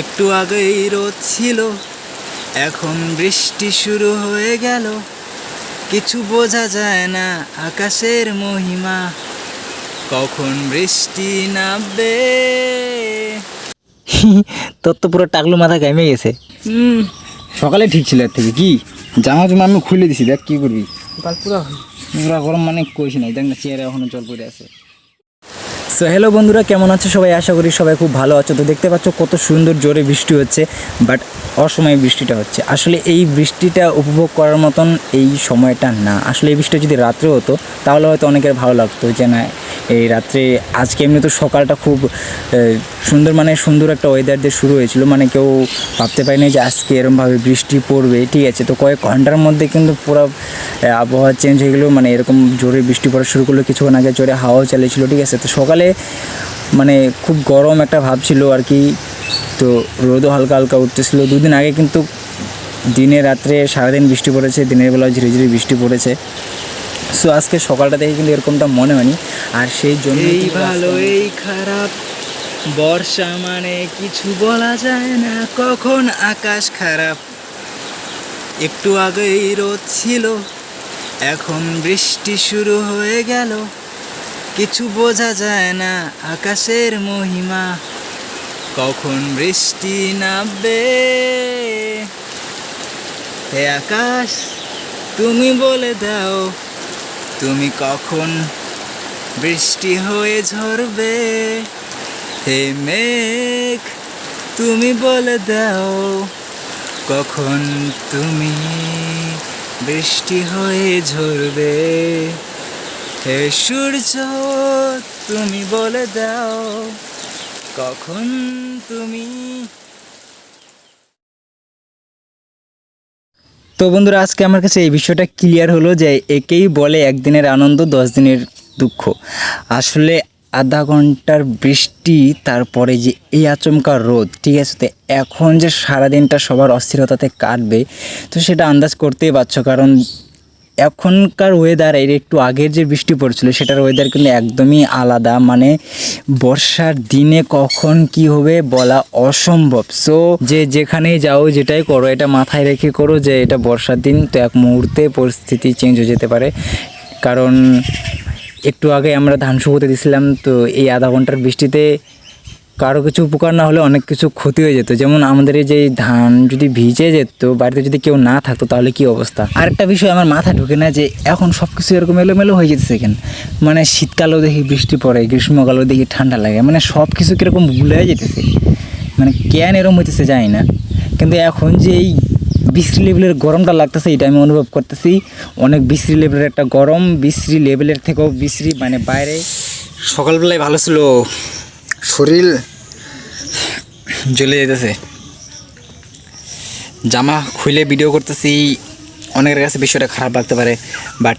একটু আগেই রোদ ছিল এখন বৃষ্টি শুরু হয়ে গেল। কিছু বোঝা যায় না আকাশের মহিমা কখন বৃষ্টি নামবে। তোর তো পুরো টাকলু মাথা ঘেমে গেছে। হুম। সকালে ঠিক ছিল এর থেকে কি? জামা জমা আমি খুলে দিছি দেখ কি করবি। বালপুরা পুরা গরম মানে কইছি নাই দেখ না চেয়ারে এখনও জল পড়ে আছে। সো হ্যালো বন্ধুরা, কেমন আছো সবাই? আশা করি সবাই খুব ভালো আছো। তো দেখতে পাচ্ছ কত সুন্দর জোরে বৃষ্টি হচ্ছে, বাট অসময়ে বৃষ্টিটা হচ্ছে। আসলে এই বৃষ্টিটা উপভোগ করার মতন এই সময়টা না। আসলে এই বৃষ্টি যদি রাত্রে হতো, তাহলে হয়তো অনেকের ভালো লাগতো যে না এই রাত্রে, আজকে এমনি তো সকালটা খুব সুন্দর মানে সুন্দর একটা ওয়েদার দিয়ে শুরু হয়েছিল। মানে কেউ ভাবতে পারেনি যে আজকে এরমভাবে বৃষ্টি পড়বে। ঠিক আছে, তো কয়েক ঘণ্টার মধ্যে কিন্তু পুরো আবহাওয়া চেঞ্জ হয়ে গেলো। মানে এরকম জোরে বৃষ্টি পড়া শুরু করল, কিছুক্ষণ আগে জোরে হাওয়াও চালিয়েছিল। ঠিক আছে, তো সকালে মানে খুব গরম একটা ভাব ছিল আর কি। তো রোদও হালকা হালকা উঠতেছিল। দুদিন আগে কিন্তু দিনে রাত্রে সারাদিন বৃষ্টি পড়েছে, দিনের বেলা ঝিরে ঝিরে বৃষ্টি পড়েছে। সো আজকে সকালটা দেখে কিন্তু এরকমটা মনে হয়নি। আর সেই জন্য এই ভালো এই খারাপ। বর্ষা মানে কিছু বলা যায় না কখন আকাশ খারাপ। একটু আগেই রোদ ছিল এখন বৃষ্টি শুরু হয়ে গেল। কিছু বোঝা যায় না আকাশের মহিমা কখন বৃষ্টি নামবে। হে আকাশ তুমি বলে দাও তুমি কখন বৃষ্টি হয়ে ঝরবে? হে মেঘ, তুমি বলে দাও, কখন তুমি বৃষ্টি হয়ে ঝরবে? হে সূর্য, তুমি বলে দাও, কখন তুমি তো বন্ধুরা, আজকে আমার কাছে এই বিষয়টা ক্লিয়ার হলো যে একেই বলে একদিনের আনন্দ দশ দিনের দুঃখ। আসলে আধা ঘণ্টার বৃষ্টি, তারপরে যে এই আচমকা রোদ, ঠিক আছে? তো এখন যে সারাদিনটা সবার অস্থিরতাতে কাটবে, তো সেটা আন্দাজ করতেই পারছ। কারণ এখনকার ওয়েদার এর একটু আগের যে বৃষ্টি পড়ছিল, সেটার ওয়েদার কিন্তু একদমই আলাদা। মানে বর্ষার দিনে কখন কি হবে বলা অসম্ভব। সো যে যেখানেই যাও, যেটাই করো, এটা মাথায় রেখে করো যে এটা বর্ষার দিন, তো এক মুহূর্তে পরিস্থিতি চেঞ্জ হয়ে যেতে পারে। কারণ একটু আগে আমরা ধান শুকোতে দিছিলাম, তো এই আধা ঘণ্টার বৃষ্টিতে কারও কিছু উপকার না হলে অনেক কিছু ক্ষতি হয়ে যেত। যেমন আমাদের এই যে ধান যদি ভিজে যেত, বাড়িতে যদি কেউ না থাকতো, তাহলে কি অবস্থা? আরেকটা বিষয় আমার মাথা ঢুকে না যে এখন সব কিছু এরকম এলোমেলো হয়ে যেতেছে কেন? মানে শীতকালেও দেখি বৃষ্টি পড়ে, গ্রীষ্মকালেও দেখি ঠান্ডা লাগে। মানে সব কিছু কীরকম ভুলে যেতেছে? মানে কেন এরকম হইতেছে জানি না। কিন্তু এখন যে এই বিশ্রী লেভেলের গরমটা লাগতেছে, এটা আমি অনুভব করতেছি। অনেক বিশ্রী লেভেলের একটা গরম, বিশ্রী লেভেলের থেকেও বিশ্রী মানে বাইরে। সকালবেলায় ভালো ছিল। শরীর জ্বলে যেতেছে। জামা খুলে ভিডিও করতেছি, অনেকের কাছে বিষয়টা খারাপ লাগতে পারে বাট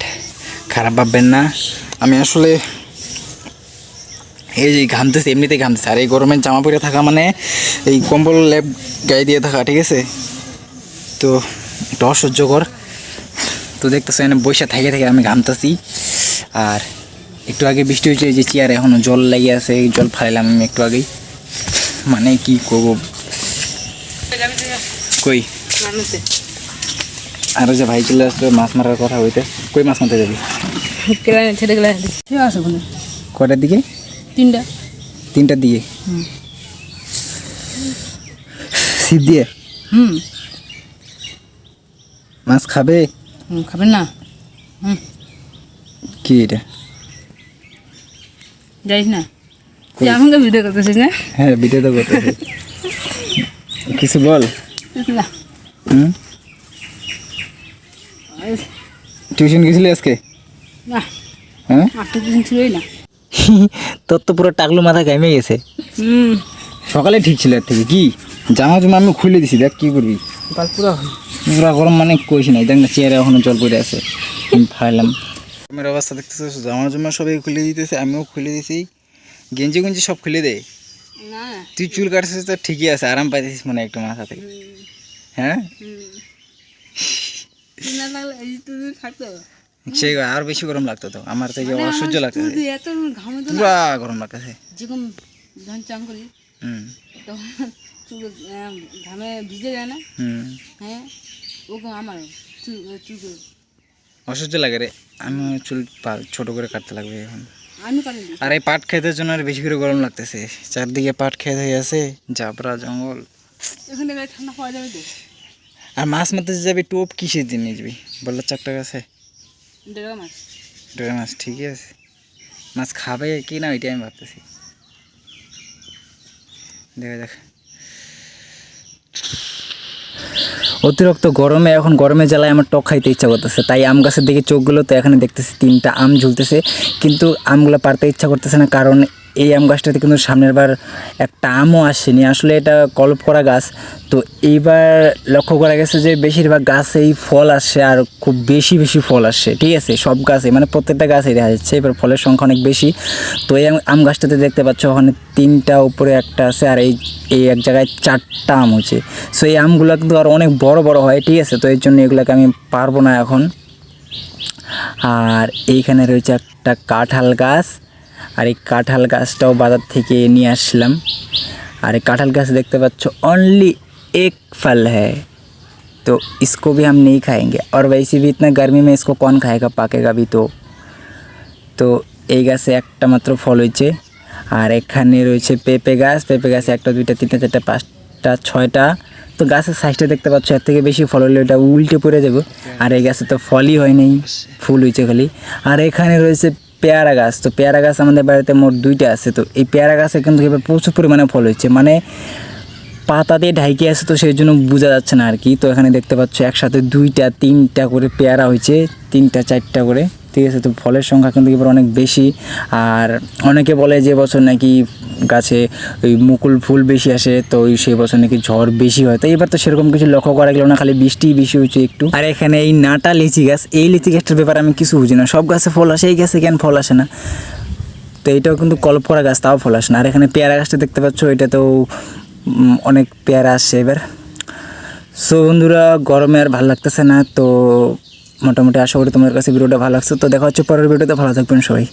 খারাপ ভাববেন না। আমি আসলে এই যে ঘামতেছে, এমনিতেই ঘামতেছে। আর এই গরমের জামা পরে থাকা মানে এই কম্বল ল্যাব গায়ে দিয়ে থাকা, ঠিক আছে? তো এটা অসহ্যকর। তো দেখতেছো এখানে বৈশা থেকে থেকে আমি ঘামতেছি। আর একটু আগে বৃষ্টি হয়েছে যে চেয়ারে এখনও জল লেগে আছে এই জল ফালাইলাম আমি একটু আগেই। মানে কি করব? কই? আরও যে ভাই চলে আসলো মাছ মারার কথা হইতে। কই মাছ মারতে যাবি? ছেড়ে গেলে আছে কটার দিকে? তিনটা তিনটার দিকে? ছিপ দিয়ে? হুম মাছ খাবে? খাবে না। হুম। কি এটা? যাইস না? তুই আমাকে ভিডিও করতেছিস না? হ্যাঁ ভিডিও তো করতেছে। কিছু বল। না। হুম? টিউশন গেছিলি আজকে? না। হ্যাঁ? আজকে দিন ছিলই না। তোর তো পুরো টাকলু মাথা ঘেমে গেছে। হুম। সকালে ঠিক ছিল থেকে। কি? জামা জমা আমি খুলে দিছি দেখ কি করবি। পুরা গরম মানে কইছি নাই দেখ না চেয়ারে এখনও জল পড়ে আছে। ফাইলাম আমার অবস্থা দেখতেছো? জামা জমা সবাই খুলে দিতেছে আমিও খুলে দিছি। গেঞ্জি গুঞ্জি সব খুলে দে। না। তুই চুল কাটছিস তো ঠিকই আছে আরাম পাইছিস মানে একটু মাথা থেকে। হ্যাঁ? না লাগলে এই তুই থাকতো। সে আর বেশি গরম লাগতো তো আমার থেকে অসহ্য লাগতেছে। তুই এত ঘামে তো পুরা গরম লাগতেছে। যেরকম যখন চান করি তখন চুল ঘামে ভিজে যায় না। হ্যাঁ? ওরকম আমারও চুল চুল। অসহ্য লাগে রে। আমি চুল ছোট করে কাটতে লাগবে এখন। আর এই পাট খেতের জন্য আর বেশি করে গরম লাগতেছে। চারদিকে পাট খেতে হয়ে আছে জাবরা জঙ্গল। আর মাছ মারতে যাবি টোপ কিসে দিন নিয়ে যাবি বলল চারটা মাস ডোরা মাছ। ঠিকই আছে। মাছ খাবে কি না ওইটাই আমি ভাবতেছি। দেখা যাক। অতিরিক্ত গরমে এখন গরমে জ্বালায় আমার টক খাইতে ইচ্ছা করতেছে। তাই আম গাছের দিকে চোখগুলো তো এখানে দেখতেছি, তিনটা আম ঝুলতেছে। কিন্তু আমগুলো পারতে ইচ্ছা করতেছে না, কারণ এই আম গাছটাতে কিন্তু সামনের বার একটা আমও আসেনি। আসলে এটা কল্প করা গাছ। তো এইবার লক্ষ্য করা গেছে যে বেশিরভাগ গাছেই ফল আসছে আর খুব বেশি বেশি ফল আসছে ঠিক আছে? সব গাছে মানে প্রত্যেকটা গাছেই দেখা যাচ্ছে। এবার ফলের সংখ্যা অনেক বেশি। তো এই আম- গাছটাতে দেখতে পাচ্ছ, ওখানে তিনটা, উপরে একটা আছে আর এই এই এক জায়গায় চারটা আম হচ্ছে সো এই আমগুলো কিন্তু আর অনেক বড় বড় হয়। ঠিক আছে? তো এই জন্য এগুলোকে আমি পারব না এখন। আর এইখানে রয়েছে একটা কাঁঠাল গাছ। আর এই কাঁঠাল গাছটাও বাজার থেকে নিয়ে আসলাম আর এই কাঁঠাল গাছ দেখতে পাচ্ছ অনলি एक फल है तो इसको भी हम नहीं खाएंगे और वैसे भी इतना गर्मी में इसको कौन खाएगा पाकेगा भी तो তো এই গাছে একটা মাত্র ফল হয়েছে আর এখানে রয়েছে পেঁপে গাছ পেঁপে গাছে একটা দুইটা তিনটা চারটা পাঁচটা ছয়টা তো গাছের সাইজটা দেখতে পাচ্ছ এর থেকে বেশি ফল হলে ওটা উল্টে পড়ে যাবে আর এই গাছে তো ফলই হয় নাই ফুল হয়েছে খালি আর এখানে রয়েছে পেয়ারা গাছ, তো পেয়ারা গাছ আমাদের বাড়িতে মোট দুইটা আছে, তো এই পেয়ারা গাছে কিন্তু এবার প্রচুর পরিমাণে ফল হচ্ছে মানে পাতা দিয়ে ঢাইকে আছে, তো সেই জন্য বোঝা যাচ্ছে না আর কি। তো এখানে দেখতে পাচ্ছ একসাথে দুইটা, তিনটা করে পেয়ারা হয়েছে, তিনটা, চারটা করে। ঠিক আছে, তো ফলের সংখ্যা কিন্তু এবার অনেক বেশি। আর অনেকে বলে যে বছর নাকি গাছে ওই মুকুল ফুল বেশি আসে, তো ওই সেই বছর নাকি ঝড় বেশি হয়। তো এবার তো সেরকম কিছু লক্ষ্য করা গেল না, খালি বৃষ্টি বেশি হয়েছে একটু। আর এখানে এই নাটা লিচি গাছ, এই লিচি গাছটার ব্যাপারে আমি কিছু বুঝি না। সব গাছে ফল আসে, এই গাছে কেন ফল আসে না? তো এটাও কিন্তু কল্প করা গাছ, তাও ফল আসে না। আর এখানে পেয়ারা গাছটা দেখতে পাচ্ছ এটা তো অনেক পেয়ারা আসছে এবার। সো বন্ধুরা, গরমে আর ভালো লাগতেছে না, তো মোটামুটি আশা করি তোমাদের কাছে ভিডিওটা ভালো লাগছে। তো দেখা হচ্ছে পরের ভিডিওতে। ভালো থাকবেন সবাই।